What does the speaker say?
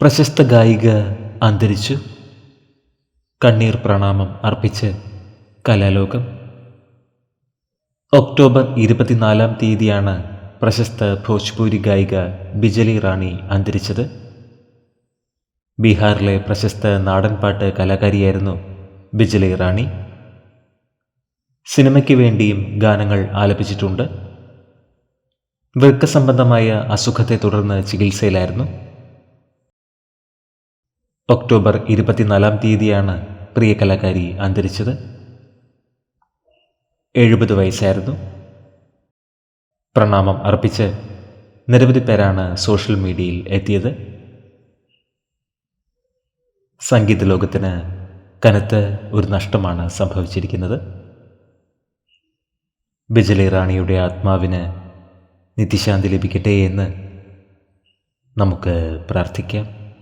പ്രശസ്ത ഗായിക അന്തരിച്ചു. കണ്ണീർ പ്രണാമം അർപ്പിച്ച് കലാലോകം. ഒക്ടോബർ ഇരുപത്തിനാലാം തീയതിയാണ് പ്രശസ്ത ഭോജ്പൂരി ഗായിക ബിജലി റാണി അന്തരിച്ചത്. ബീഹാറിലെ പ്രശസ്ത നാടൻപാട്ട് കലാകാരിയായിരുന്നു ബിജലി റാണി. സിനിമയ്ക്ക് വേണ്ടിയും ഗാനങ്ങൾ ആലപിച്ചിട്ടുണ്ട്. വൃക്ക സംബന്ധമായ അസുഖത്തെ തുടർന്ന് ചികിത്സയിലായിരുന്നു. ഒക്ടോബർ ഇരുപത്തിനാലാം തീയതിയാണ് പ്രിയ കലാകാരി അന്തരിച്ചത്. എഴുപത് വയസ്സായിരുന്നു. പ്രണാമം അർപ്പിച്ച് നിരവധി പേരാണ് സോഷ്യൽ മീഡിയയിൽ എത്തിയത്. സംഗീത ലോകത്തിന് കനത്ത ഒരു നഷ്ടമാണ് സംഭവിച്ചിരിക്കുന്നത്. ബിജലി റാണിയുടെ ആത്മാവിന് നിത്യശാന്തി ലഭിക്കട്ടെ എന്ന് നമുക്ക് പ്രാർത്ഥിക്കാം.